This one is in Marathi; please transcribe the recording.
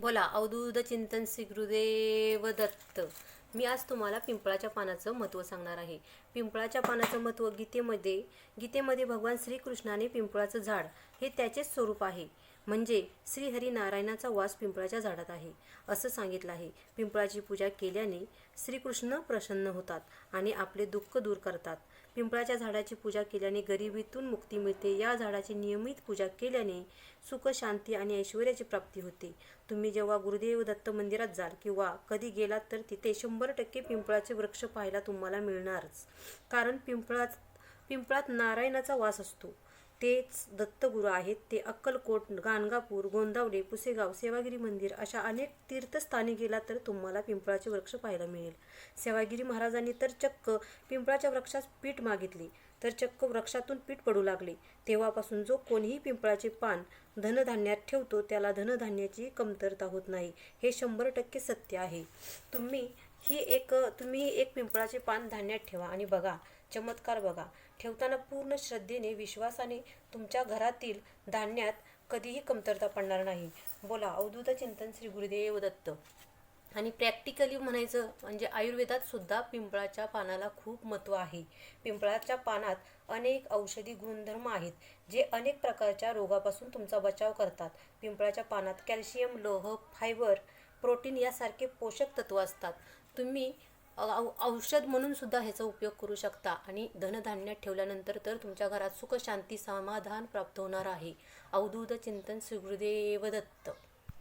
बोला अवधूत चिंतन श्री गुरुदेव दत्त. मी आज तुम्हाला पिंपळाच्या पानाचं महत्त्व सांगणार आहे. पिंपळाच्या पानाचं महत्त्व गीतेमध्ये गीतेमध्ये भगवान श्रीकृष्णाने पिंपळाचं झाड हे त्याचेच स्वरूप आहे. म्हणजे श्रीहरिनारायणाचा वास पिंपळाच्या झाडात आहे. असं सांगितलं आहे. पिंपळाची पूजा केल्याने श्रीकृष्ण प्रसन्न होतात आणि आपले दुःख दूर करतात. पिंपळाच्या झाडाची पूजा केल्याने गरिबीतून मुक्ती मिळते. या झाडाची नियमित पूजा केल्याने सुख शांती आणि ऐश्वर्याची प्राप्ती होते. तुम्ही जेव्हा गुरुदेव दत्त मंदिरात जाल किंवा कधी गेलात तर तिथे शंभर टक्के पिंपळाचे वृक्ष पाहायला तुम्हाला मिळणारच. कारण पिंपळात पिंपळात नारायणाचा वास असतो. तेच दत्तगुरू आहेत. ते अक्कलकोट गाणगापूर गोंदावले पुसेगाव सेवागिरी मंदिर अशा अनेक तीर्थस्थानी गेला तर तुम्हाला पिंपळाचे वृक्ष पाहायला मिळेल. सेवागिरी महाराजांनी तर चक्क पिंपळाच्या वृक्षास पीठ मागितली तर चक्क वृक्षातून पीठ पडू लागले. तेव्हापासून जो कोणीही पिंपळाचे पान धनधान्यात ठेवतो त्याला धनधान्याची कमतरता होत नाही. हे शंभर टक्के सत्य आहे. तुम्ही ही एक तुम्ही एक पिंपळाचे पान धान्यात ठेवा आणि बघा चमत्कार बघा. ठेवताना पूर्ण श्रद्धेने विश्वासाने तुमच्या घरातील धान्यात कधीही कमतरता पडणार नाही. बोला अवधूत चिंतन श्री गुरुदेव दत्त. आणि प्रॅक्टिकली म्हणायचं म्हणजे आयुर्वेदात सुद्धा पिंपळाच्या पानाला खूप महत्त्व आहे. पिंपळाच्या पानात अनेक औषधी गुणधर्म आहेत जे अनेक प्रकारच्या रोगापासून तुमचा बचाव करतात. पिंपळाच्या पानात कॅल्शियम लोह फायबर प्रोटीन यासारखे पोषक तत्व असतात. तुम्ही औ औषध म्हणून सुद्धा ह्याचा उपयोग करू शकता. आणि धनधान्यात ठेवल्यानंतर तर तुमच्या घरात सुख शांती समाधान प्राप्त होणार आहे. अवधूत चिंतन श्री दत्त.